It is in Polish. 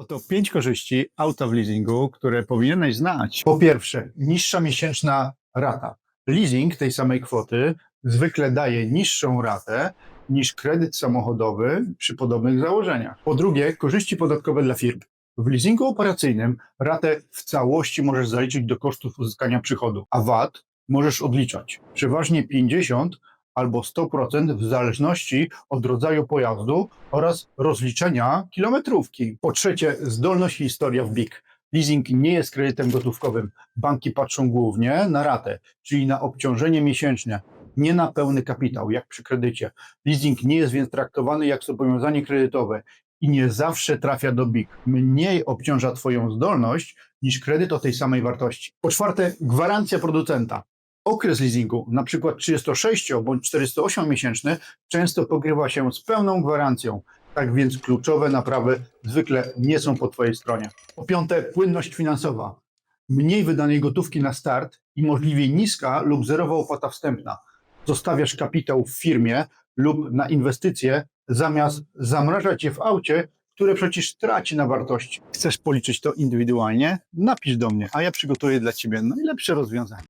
Oto pięć korzyści auta w leasingu, które powinieneś znać. Po pierwsze, niższa miesięczna rata. Leasing tej samej kwoty zwykle daje niższą ratę niż kredyt samochodowy przy podobnych założeniach. Po drugie, korzyści podatkowe dla firm. W leasingu operacyjnym ratę w całości możesz zaliczyć do kosztów uzyskania przychodu, a VAT możesz odliczać. Przeważnie 50 albo 100% w zależności od rodzaju pojazdu oraz rozliczenia kilometrówki. Po trzecie, zdolność i historia w BIK. Leasing nie jest kredytem gotówkowym. Banki patrzą głównie na ratę, czyli na obciążenie miesięczne, nie na pełny kapitał, jak przy kredycie. Leasing nie jest więc traktowany jak zobowiązanie kredytowe i nie zawsze trafia do BIK. Mniej obciąża Twoją zdolność niż kredyt o tej samej wartości. Po czwarte, gwarancja producenta. Okres leasingu, na przykład 36 bądź 48 miesięczny, często pokrywa się z pełną gwarancją. Tak więc kluczowe naprawy zwykle nie są po Twojej stronie. Po piąte, płynność finansowa. Mniej wydanej gotówki na start i możliwie niska lub zerowa opłata wstępna. Zostawiasz kapitał w firmie lub na inwestycje, zamiast zamrażać je w aucie, które przecież traci na wartości. Chcesz policzyć to indywidualnie? Napisz do mnie, a ja przygotuję dla Ciebie najlepsze rozwiązanie.